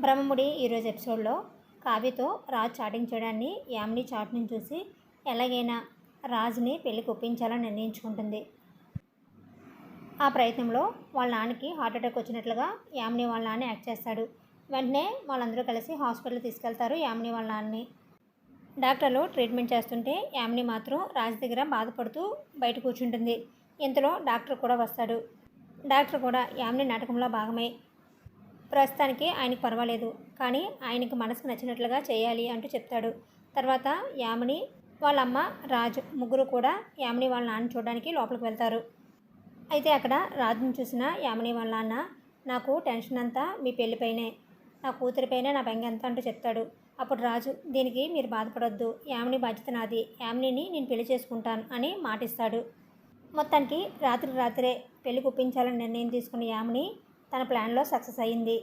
బ్రహ్మముడి ఈరోజు ఎపిసోడ్లో కావ్యతో రాజ్ చాటింగ్ చేయడాన్ని యామిని చాట్ని చూసి ఎలాగైనా రాజుని పెళ్ళికి ఒప్పించాలని నిర్ణయించుకుంటుంది. ఆ ప్రయత్నంలో వాళ్ళ నాన్నకి హార్ట్ అటాక్ వచ్చినట్లుగా యామిని వాళ్ళ నాన్న యాక్ట్ చేస్తాడు. వెంటనే వాళ్ళందరూ కలిసి హాస్పిటల్ తీసుకెళ్తారు యామిని వాళ్ళ నాన్నని. డాక్టర్లు ట్రీట్మెంట్ చేస్తుంటే యామిని మాత్రం రాజు దగ్గర బాధపడుతూ బయట కూర్చుంటుంది. ఇంతలో డాక్టర్ కూడా వస్తాడు. డాక్టర్ కూడా యామిని నాటకంలో భాగమై ప్రస్తుతానికి ఆయనకు పర్వాలేదు. కానీ ఆయనకు మనసుకు నచ్చినట్లుగా చేయాలి అంటూ చెప్తాడు. తర్వాత యామిని వాళ్ళ అమ్మ రాజు ముగ్గురు కూడా యామిని వాళ్ళ నాన్న చూడడానికి లోపలికి వెళ్తారు. అయితే అక్కడ రాజుని చూసిన యామిని వాళ్ళ నాన్న నాకు టెన్షన్ అంతా మీ పెళ్ళిపైనే. నా కూతురిపైనే నా బెంగ ఎంత అంటూ చెప్తాడు. అప్పుడు రాజు దీనికి మీరు బాధపడొద్దు. యామిని బాధ్యత నాది. యామినిని నేను పెళ్ళి చేసుకుంటాను అని మాటిస్తాడు. మొత్తానికి రాత్రి రాత్రే పెళ్ళి కుప్పించాలని నిర్ణయం తీసుకున్న యామిని తన ప్లాన్లో సక్సెస్ అయ్యింది.